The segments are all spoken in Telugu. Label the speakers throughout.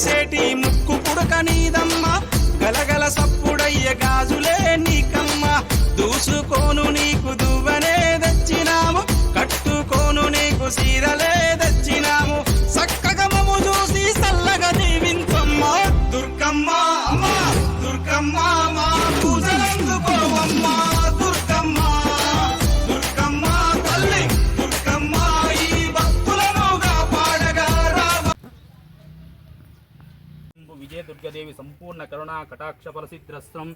Speaker 1: చేసేటి ముక్కు పుడక నీదమ్మ. గలగల సప్పుడయ్య గాజు
Speaker 2: విజయ దుర్గదేవి సంపూర్ణ కరుణా కటాక్ష ఫలసిద్ధ్రస్తం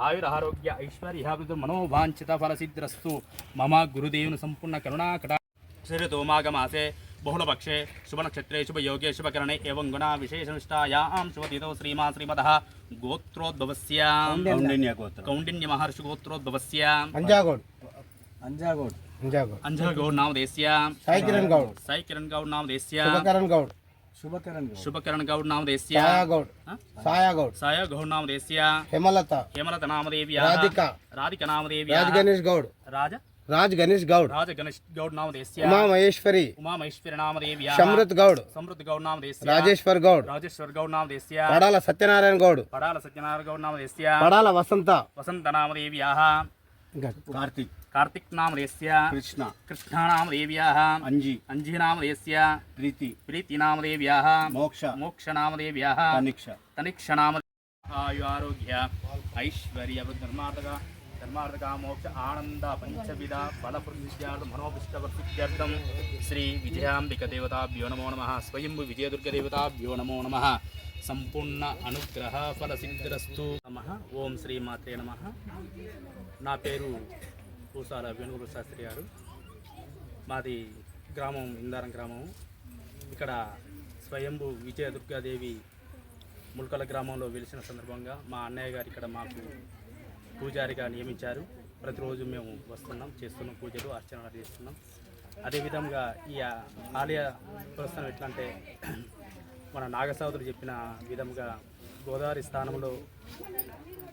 Speaker 2: ఆయుర ఆరోగ్య ఐశ్వర్యాభివృద్ధి మనోవాంఛిత ఫలసిద్ధ్రస్తు మమ గురుదేవుని సంపూర్ణ కరుణా కటా శ్రీతోమాగమాసే బహుళపక్షే శుభనక్షత్రే శుభయోగే శుభకరణే ఏవం గుణ విశేషనిష్టాయాం శుభతిథౌ శ్రీమా శ్రీమదः గోత్రోద్భవస్య
Speaker 3: కౌండిన్య
Speaker 2: మహర్షి గోత్రోద్భవస్య
Speaker 4: అంజాగౌడ్
Speaker 3: అంజాగోడ్
Speaker 4: అంజాగౌడ్
Speaker 2: నామదేశ్య
Speaker 4: సాయి కిరణ్ గౌడ్
Speaker 2: సాయి కిరణ్ గౌడ్ నామదేశ్య
Speaker 4: శుభకరణ్ గౌడ్
Speaker 3: శుభకరణ్
Speaker 2: గౌడ్. నామదేశ్య
Speaker 4: సాయా గౌడ్. సాయా గౌడ్.
Speaker 2: సాయ గౌడ్ నామదేశ్య
Speaker 4: హేమలత.
Speaker 2: హేమలత నామదేవ్య
Speaker 4: రాధిక.
Speaker 2: రాధిక నామదేవ్య
Speaker 4: రాజ్ గణేష్ గౌడ్.
Speaker 2: రాజ?
Speaker 4: రాజ్ గణేష్ గౌడ్.
Speaker 2: రాజ గణేష్ గౌడ్ నామదేశ్య
Speaker 4: ఉమా మహేశ్వరి
Speaker 2: ఉమా మహేశ్వరి నామదేవ్య
Speaker 4: సమృత్ గౌడ్.
Speaker 2: సమృద్ధి గౌడ్ నామదేశ్య
Speaker 4: రాజేశ్వర్ గౌడ్.
Speaker 2: రాజేశ్వర్ గౌడ్ నామదేశ్య
Speaker 4: పడాల సత్యనారాయణ గౌడ్.
Speaker 2: పడాల సత్యనారాయణ గౌడ్ నామదేశ్య
Speaker 4: పడాల వసంత.
Speaker 2: వసంత నామదేవ్య
Speaker 3: కార్తిక్
Speaker 2: కార్తిక్ నామదేశ్య
Speaker 3: కృష్ణ
Speaker 2: కృష్ణ నామదేవ్య
Speaker 3: అంజి
Speaker 2: అంజీ నామదేశ్య
Speaker 3: ప్రీతి
Speaker 2: ప్రీతి నామదేవ్య
Speaker 3: మోక్ష
Speaker 2: మోక్ష నామదేవ్య
Speaker 3: తనిక్ష
Speaker 2: తనిక్ష నామ ఆయు ఆరోగ్య ఐశ్వర్య ధర్మార్థక ధర్మార్థకామోక్ష ఆనంద పంచవిధ ఫల ప్రసిద్ధ్యార్థ శ్రీ విజయాంబిక దేవతాభ్యో నమో నమ. స్వయంభు విజయదుర్గ దేవతాభ్యో నమో నమ. సంపూర్ణ అనుగ్రహ ఫల సిద్ధిరస్తు నమ. ఓం శ్రీ మాత్రే నమ. నా పేరు పూసాల వేణుగురు శాస్త్రి గారు. మాది గ్రామం ఇందారం గ్రామం. ఇక్కడ స్వయంభు విజయ దుర్గాదేవి ముల్కల గ్రామంలో వెలిసిన సందర్భంగా మా అన్నయ్య గారు ఇక్కడ మాకు పూజారిగా నియమించారు. ప్రతిరోజు మేము వస్తున్నాం చేస్తున్నాం పూజలు అర్చనలు చేస్తున్నాం. అదేవిధంగా ఈ ఆలయ ప్రస్థానం ఎట్లా అంటే మన నాగసాదులు చెప్పిన విధంగా గోదావరి స్థానంలో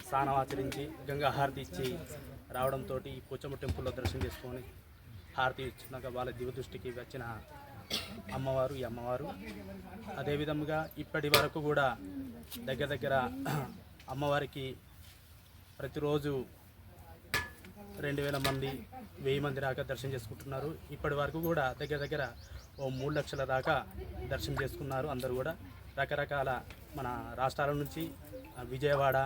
Speaker 2: స్నానం ఆచరించి గంగా హారతి ఇచ్చి రావడంతో ఈ పోచమ్మ టెంపుల్లో దర్శనం చేసుకొని హారతి ఇచ్చినాక వాళ్ళ దివదృష్టికి వచ్చిన అమ్మవారు ఈ అమ్మవారు. అదేవిధంగా ఇప్పటి వరకు కూడా దగ్గర దగ్గర అమ్మవారికి ప్రతిరోజు రెండు వేల మంది వెయ్యి మంది దాకా దర్శనం చేసుకుంటున్నారు. ఇప్పటి వరకు కూడా దగ్గర దగ్గర ఓ మూడు లక్షల దాకా దర్శనం చేసుకున్నారు అందరూ కూడా. రకరకాల మన రాష్ట్రాల నుంచి విజయవాడ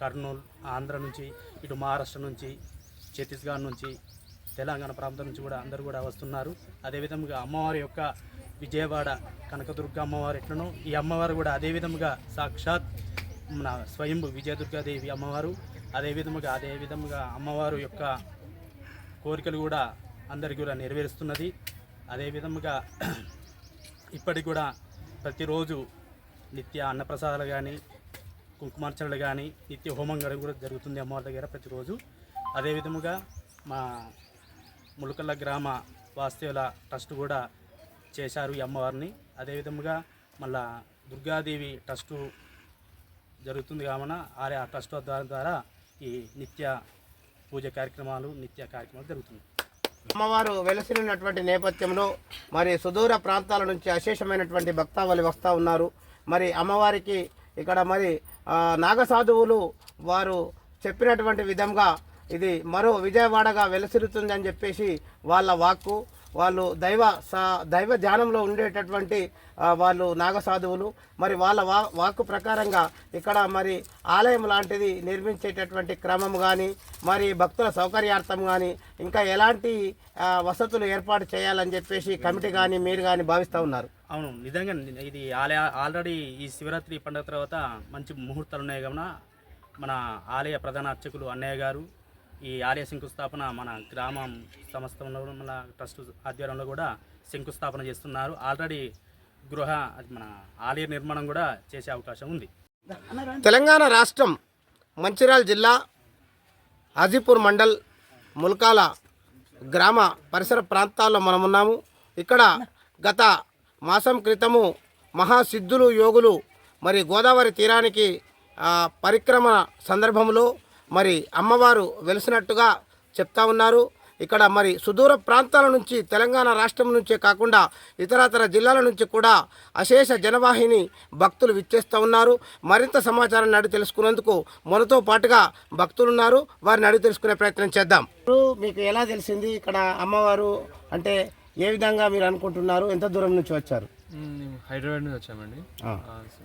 Speaker 2: కర్నూలు ఆంధ్ర నుంచి ఇటు మహారాష్ట్ర నుంచి ఛత్తీస్గఢ్ నుంచి తెలంగాణ ప్రాంతం నుంచి కూడా అందరూ కూడా వస్తున్నారు. అదేవిధంగా అమ్మవారి యొక్క విజయవాడ కనకదుర్గ అమ్మవారు ఎట్లనో ఈ అమ్మవారు కూడా అదేవిధంగా సాక్షాత్ మన స్వయంభు విజయదుర్గాదేవి అమ్మవారు అదే విధముగా అదే విధముగా అమ్మవారు యొక్క కోరికలు కూడా అందరికీ కూడా నెరవేరుస్తున్నది. అదే విధముగా ఇప్పటికి కూడా ప్రతిరోజు నిత్య అన్నప్రసాదాలు కానీ కుంకుమార్చనలు కానీ నిత్య హోమం కూడా జరుగుతుంది అమ్మవారి దగ్గర ప్రతిరోజు. అదే విధముగా మా ములకల్ల గ్రామ వాస్తవ్యుల ట్రస్ట్ కూడా చేశారు ఈ అమ్మవారిని. అదేవిధముగా మళ్ళా దుర్గాదేవి ట్రస్టు జరుగుతుంది కావున ఆరే ఆ ట్రస్ట్ ద్వారా ద్వారా ఈ నిత్య పూజ కార్యక్రమాలు నిత్య కార్యక్రమాలు జరుగుతుంది
Speaker 4: అమ్మవారు వెలసినటువంటి నేపథ్యంలో మరి సుదూర ప్రాంతాల నుంచి అశేషమైనటువంటి భక్తావళి వస్తూ ఉన్నారు. మరి అమ్మవారికి ఇక్కడ మరి నాగసాధువులు వారు చెప్పినటువంటి విధంగా ఇది మరో విజయవాడగా వెలసిరుతుంది అని చెప్పేసి వాళ్ళ వాక్కు. వాళ్ళు దైవ సా దైవ ధ్యానంలో ఉండేటటువంటి వాళ్ళు నాగసాధువులు. మరి వాళ్ళ వా వాక్కు ప్రకారంగా ఇక్కడ మరి ఆలయం లాంటిది నిర్మించేటటువంటి క్రమం కానీ మరి భక్తుల సౌకర్యార్థం కానీ ఇంకా ఎలాంటి వసతులు ఏర్పాటు చేయాలని చెప్పేసి కమిటీ కానీ మీరు కానీ భావిస్తూ ఉన్నారు.
Speaker 2: అవును నిజంగా ఇది ఆలయ ఆల్రెడీ ఈ శివరాత్రి పండుగ తర్వాత మంచి ముహూర్తాలు ఉన్నాయి కావున మన ఆలయ ప్రధాన అర్చకులు అన్నయ్య గారు ఈ ఆలయ శంకుస్థాపన మన గ్రామం సంస్థలో మన ట్రస్ట్ ఆధ్వర్యంలో కూడా శంకుస్థాపన చేస్తున్నారు. ఆల్రెడీ గృహ మన ఆలయ నిర్మాణం కూడా చేసే అవకాశం ఉంది.
Speaker 4: తెలంగాణ రాష్ట్రం మంచిర్యాల జిల్లా హాజీపూర్ మండల్ ముల్కాల గ్రామ పరిసర ప్రాంతాల్లో మనం ఉన్నాము. ఇక్కడ గత మాసం క్రితము మహాసిద్ధులు యోగులు మరి గోదావరి తీరానికి పరిక్రమ సందర్భంలో మరి అమ్మవారు వెలిసినట్టుగా చెప్తా ఉన్నారు. ఇక్కడ మరి సుదూర ప్రాంతాల నుంచి తెలంగాణ రాష్ట్రం నుంచే కాకుండా ఇతరతర జిల్లాల నుంచి కూడా అశేష జనవాహిని భక్తులు విచ్చేస్తూ ఉన్నారు. మరింత సమాచారాన్ని అడిగి తెలుసుకునేందుకు మనతో పాటుగా భక్తులు ఉన్నారు వారిని అడిగి తెలుసుకునే ప్రయత్నం చేద్దాం. ఇప్పుడు మీకు ఎలా తెలిసింది ఇక్కడ అమ్మవారు అంటే ఏ విధంగా మీరు అనుకుంటున్నారు? ఎంత దూరం నుంచి వచ్చారు?
Speaker 5: హైదరాబాద్ నుంచి వచ్చామండి.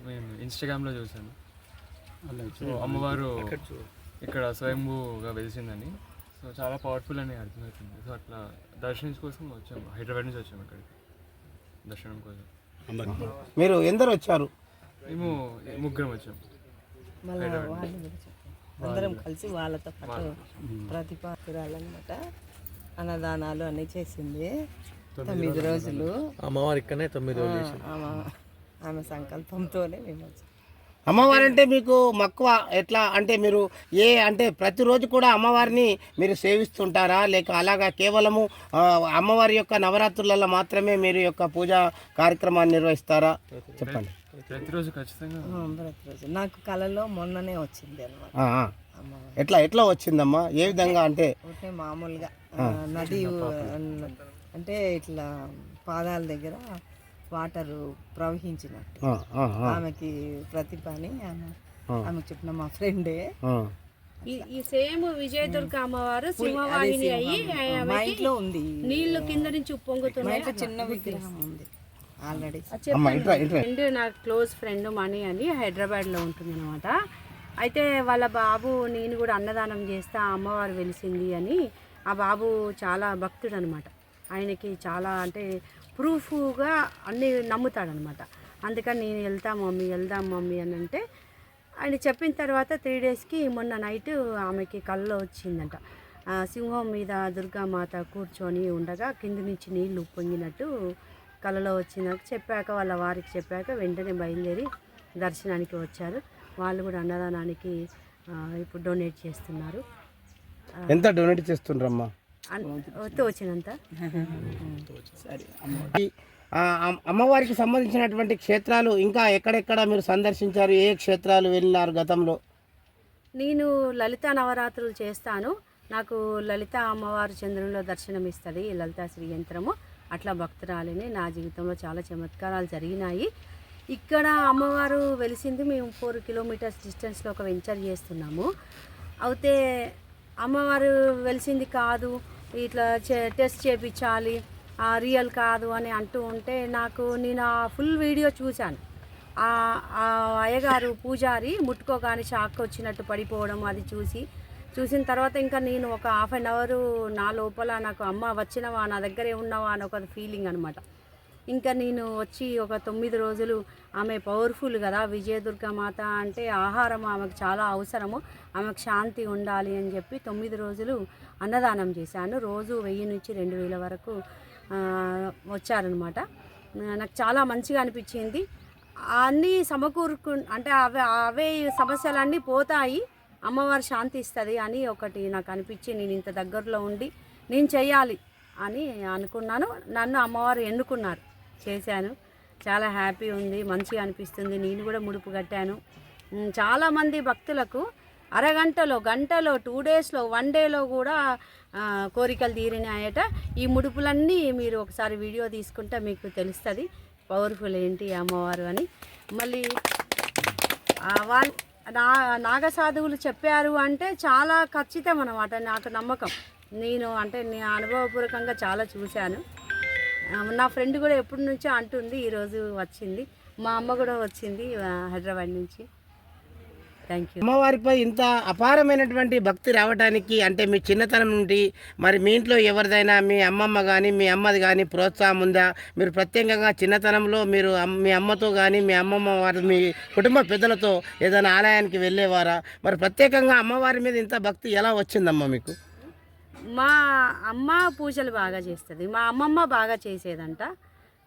Speaker 5: మేము ఇన్స్టాగ్రామ్లో చూసాను. అమ్మవారు ఇక్కడ స్వయంభూగా వెలిసిందని. సో చాలా పవర్ఫుల్ అని అర్థమవుతుంది. సో అట్లా దర్శనం కోసం వచ్చాము హైదరాబాద్ నుంచి వచ్చాము ఇక్కడికి. దర్శనం కోసం.
Speaker 4: మీరు ఎందరు వచ్చారు?
Speaker 5: మేము ముగ్గురం వచ్చాము.
Speaker 6: అందరం కలిసి వాళ్ళతో పాటు ప్రతిపాదురాలన్నమాట అన్నదానాలు అన్నీ చేసింది. తొమ్మిది రోజులు
Speaker 7: అమ్మవారి ఇక్కడనే తొమ్మిది రోజులు
Speaker 6: ఆమె సంకల్పంతోనే మేము వచ్చాం.
Speaker 4: అమ్మవారంటే మీకు మక్కువ ఎట్లా? అంటే మీరు ఏ అంటే ప్రతిరోజు కూడా అమ్మవారిని మీరు సేవిస్తుంటారా? లేక అలాగా కేవలము అమ్మవారి యొక్క నవరాత్రులలో మాత్రమే మీరు యొక్క పూజా కార్యక్రమాన్ని నిర్వహిస్తారా? చెప్పండి.
Speaker 5: ప్రతిరోజు ఖచ్చితంగా.
Speaker 6: ప్రతిరోజు. నాకు కళలో మొన్ననే వచ్చింది అనమాట.
Speaker 4: ఎట్లా ఎట్లా వచ్చిందమ్మా? ఏ విధంగా అంటే?
Speaker 6: మామూలుగా నది అంటే ఇట్లా పాదాల దగ్గర వాటర్ ప్రవహించినట్టు.
Speaker 4: ఆ, ఆ, ఆ,
Speaker 6: ఆమెకి ప్రతిభ అని ఆమె ఆమెకు చెప్పిన మా ఫ్రెండే.
Speaker 8: ఈ ఈ సేమ్ విజయదుర్గ అమ్మవారు సింహవాహిని అయ్యి
Speaker 6: మా ఇంట్లో ఉంది.
Speaker 8: నీళ్ళు కింద నుంచి
Speaker 6: ఇంట్లో చిన్న విగ్రహం ఉంది. ఆల్రెడీ.
Speaker 8: ఫ్రెండ్ నా క్లోజ్ ఫ్రెండ్ మణి అని హైదరాబాద్లో ఉంటుంది అనమాట అయితే వాళ్ళ బాబు నేను కూడా అన్నదానం చేస్తా అమ్మవారు వెలిసింది అని ఆ బాబు చాలా భక్తుడు అనమాట ఆయనకి చాలా అంటే ప్రూఫ్గా అన్నీ నమ్ముతాడనమాట అందుకని నేను వెళ్తాం మమ్మీ వెళ్దాం మమ్మీ అని అంటే ఆయన చెప్పిన తర్వాత త్రీ డేస్కి మొన్న నైట్ ఆమెకి కళ్ళలో వచ్చిందంట. సింహం మీద దుర్గామాత కూర్చొని ఉండగా కింది నుంచి నీళ్ళు పొంగినట్టు కళ్ళలో వచ్చిందని చెప్పాక వాళ్ళ వారికి చెప్పాక వెంటనే బయలుదేరి దర్శనానికి వచ్చారు. వాళ్ళు కూడా అన్నదానానికి ఇప్పుడు డొనేట్ చేస్తున్నారు.
Speaker 4: ఎంత డొనేట్ చేస్తుండ్రమ్మా?
Speaker 8: తోచినంత
Speaker 4: అమ్మవారికి సంబంధించినటువంటి క్షేత్రాలు ఇంకా ఎక్కడెక్కడ మీరు సందర్శించారు? ఏ క్షేత్రాలు వెళ్ళినారు గతంలో?
Speaker 8: నేను లలిత నవరాత్రులు చేస్తాను. నాకు లలిత అమ్మవారు చంద్రంలో దర్శనం ఇస్తుంది లలితా శ్రీ యంత్రము అట్లా భక్తురాలిని నా జీవితంలో చాలా చమత్కారాలు జరిగినాయి. ఇక్కడ అమ్మవారు వెలిసింది మేము ఫోర్ కిలోమీటర్స్ డిస్టెన్స్లో ఒక వెంచర్ చేస్తున్నాము. అయితే అమ్మవారు వెలిసింది కాదు. ఇట్లా చే- టెస్ట్ చేపించాలి ఆ, రియల్ కాదు అని అంటూ ఉంటే నాకు నేను ఆ ఫుల్ వీడియో చూశాను. ఆ ఆ అయ్యగారు పూజారి ముట్టుకోగానే షాక్ వచ్చినట్టు పడిపోవడం అది చూసి చూసిన తర్వాత ఇంకా నేను ఒక హాఫ్ అన్ అవర్ నా లోపల నాకు అమ్మ వచ్చినవా నా దగ్గరే ఉన్నావా అని ఒక ఫీలింగ్ అనమాట ఇంకా నేను వచ్చి ఒక తొమ్మిది రోజులు ఆమె పవర్ఫుల్ కదా విజయదుర్గ మాత అంటే ఆహారం ఆమెకు చాలా అవసరము ఆమెకు శాంతి ఉండాలి అని చెప్పి తొమ్మిది రోజులు అన్నదానం చేశాను. రోజు వెయ్యి నుంచి రెండు వేల వరకు వచ్చారనమాట నాకు చాలా మంచిగా అనిపించింది. అన్నీ సమకూరుకు అంటే అవే అవే సమస్యలన్నీ పోతాయి అమ్మవారు శాంతి ఇస్తుంది అని ఒకటి నాకు అనిపించి నేను ఇంత దగ్గరలో ఉండి నేను చేయాలి అని అనుకున్నాను. నన్ను అమ్మవారు ఎన్నుకున్నారు. చేశాను. చాలా హ్యాపీ ఉంది మంచిగా అనిపిస్తుంది. నేను కూడా ముడుపు కట్టాను. చాలామంది భక్తులకు అరగంటలో గంటలో టూ డేస్లో వన్ డేలో కూడా కోరికలు తీరినాయట. ఈ ముడుపులన్నీ మీరు ఒకసారి వీడియో తీసుకుంటే మీకు తెలుస్తుంది. పవర్ఫుల్ ఏంటి అమ్మవారు అని. మళ్ళీ వాళ్ళు నా నాగసాధువులు చెప్పారు అంటే చాలా ఖచ్చితం అనమాట నాకు నమ్మకం. నేను అంటే నేను అనుభవపూర్వకంగా చాలా చూశాను. నా ఫ్రెండ్ కూడా ఎప్పటి నుంచో అంటుంది ఈరోజు వచ్చింది. మా అమ్మ కూడా వచ్చింది హైదరాబాద్ నుంచి. థ్యాంక్ యూ
Speaker 4: అమ్మవారిపై ఇంత అపారమైనటువంటి భక్తి రావడానికి అంటే మీ చిన్నతనం నుండి మరి మీ ఇంట్లో ఎవరిదైనా మీ అమ్మమ్మ కానీ మీ అమ్మది కానీ ప్రోత్సాహం ఉందా? మీరు ప్రత్యేకంగా చిన్నతనంలో మీరు మీ అమ్మతో కానీ మీ అమ్మమ్మ వారి మీ కుటుంబ పెద్దలతో ఏదైనా ఆలయానికి వెళ్ళేవారా? మరి ప్రత్యేకంగా అమ్మవారి మీద ఇంత భక్తి ఎలా వచ్చిందమ్మా మీకు?
Speaker 8: మా అమ్మ పూజలు బాగా చేస్తుంది. మా అమ్మమ్మ బాగా చేసేదంట.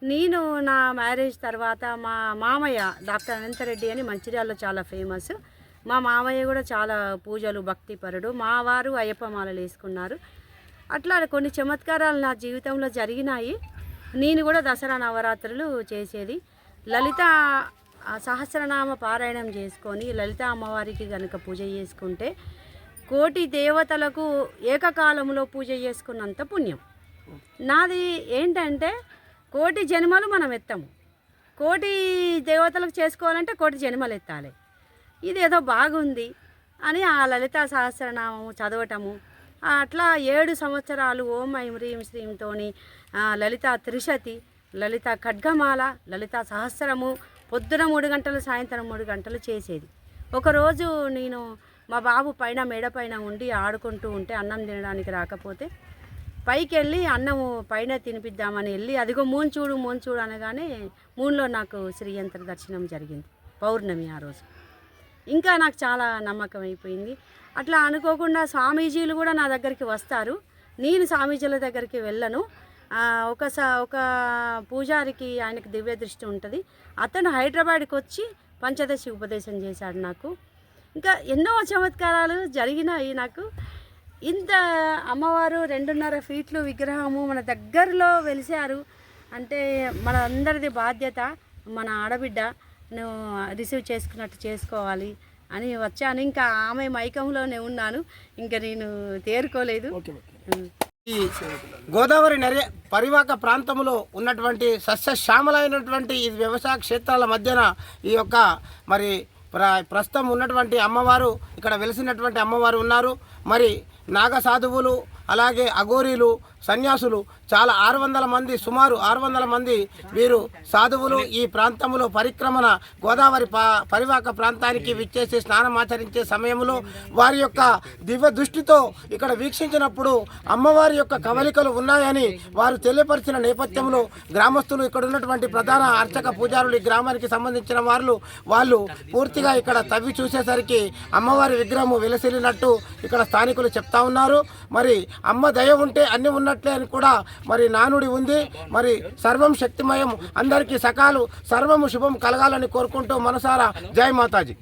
Speaker 8: నేను నా మ్యారేజ్ తర్వాత మా మామయ్య డాక్టర్ అనంతరెడ్డి అని మంచిర్యాలలో చాలా ఫేమస్. మా మామయ్య కూడా చాలా పూజలు భక్తిపరుడు. మా వారు అయ్యప్ప మాలలు వేసుకున్నారు. అట్లా కొన్ని చమత్కారాలు నా జీవితంలో జరిగినాయి. నేను కూడా దసరా నవరాత్రులు చేసేది. లలిత సహస్రనామ పారాయణం చేసుకొని లలిత అమ్మవారికి కనుక పూజ చేసుకుంటే కోటి దేవతలకు ఏకకాలంలో పూజ చేసుకున్నంత పుణ్యం. నాది ఏంటంటే కోటి జన్మలు మనం ఎత్తాము. కోటి దేవతలకు చేసుకోవాలంటే కోటి జన్మలు ఎత్తాలి. ఇదేదో బాగుంది అని ఆ లలితా సహస్రనామము చదవటము అట్లా ఏడు సంవత్సరాలు ఓం ఐం హ్రీం శ్రీంతోని లలిత త్రిశతి లలిత ఖడ్గమాల లలిత సహస్రము పొద్దున మూడు గంటలు సాయంత్రం మూడు గంటలు చేసేది. ఒకరోజు నేను మా బాబు పైన మేడ పైన ఉండి ఆడుకుంటూ ఉంటే అన్నం తినడానికి రాకపోతే పైకి వెళ్ళి అన్నము పైన తినిపిద్దామని వెళ్ళి అదిగో మూన్ చూడు మూన్ చూడు అనగానే మూన్లో నాకు శ్రీయంత్ర దర్శనం జరిగింది పౌర్ణమి ఆ రోజు. ఇంకా నాకు చాలా నమ్మకం అయిపోయింది. అట్లా అనుకోకుండా స్వామీజీలు కూడా నా దగ్గరికి వస్తారు. నేను స్వామీజీల దగ్గరికి వెళ్ళను. ఒకసా ఒక ఒక పూజారికి ఆయనకు దివ్య దృష్టి ఉంటుంది. అతను హైదరాబాద్కి వచ్చి పంచదశి ఉపదేశం చేశాడు నాకు. ఇంకా ఎన్నో చమత్కారాలు జరిగినాయి నాకు. ఇంత అమ్మవారు రెండున్నర ఫీట్లు విగ్రహము మన దగ్గరలో వెలిసారు అంటే మన అందరిది బాధ్యత మన ఆడబిడ్డ నువ్వు రిసీవ్ చేసుకున్నట్టు చేసుకోవాలి అని వచ్చాను. ఇంకా ఆమె మైకంలోనే ఉన్నాను. ఇంకా నేను తేరుకోలేదు.
Speaker 4: గోదావరి నరే పరివాహక ప్రాంతంలో ఉన్నటువంటి సస్యశ్యామలైనటువంటి ఈ వ్యవసాయ క్షేత్రాల మధ్యన ఈ యొక్క మరి ప్ర ప్రస్తుతం ఉన్నటువంటి అమ్మవారు ఇక్కడ వెలిసినటువంటి అమ్మవారు ఉన్నారు. మరి నాగ సాధువులు అలాగే అఘోరీలు సన్యాసులు చాలా ఆరు వందల మంది సుమారు ఆరు వందల మంది వీరు సాధువులు ఈ ప్రాంతంలో పరిక్రమణ గోదావరి ప పరివాహక ప్రాంతానికి విచ్చేసి స్నానం ఆచరించే సమయంలో వారి యొక్క దివ్య దృష్టితో ఇక్కడ వీక్షించినప్పుడు అమ్మవారి యొక్క కవలికలు ఉన్నాయని వారు తెలియపరిచిన నేపథ్యంలో గ్రామస్తులు ఇక్కడ ఉన్నటువంటి ప్రధాన అర్చక పూజారులు ఈ గ్రామానికి సంబంధించిన వాళ్ళు వాళ్ళు పూర్తిగా ఇక్కడ తవ్వి చూసేసరికి అమ్మవారి విగ్రహము వెలసిల్లినట్టు ఇక్కడ స్థానికులు చెప్తా ఉన్నారు. మరి అమ్మ దయ ఉంటే అన్ని ఉన్న ఉన్నట్లే అని కూడా మరి నానుడి ఉంది. మరి సర్వం శక్తిమయం. అందరికీ సకాలు సర్వము శుభం కలగాలని కోరుకుంటూ మనసారా జై మాతాజీ.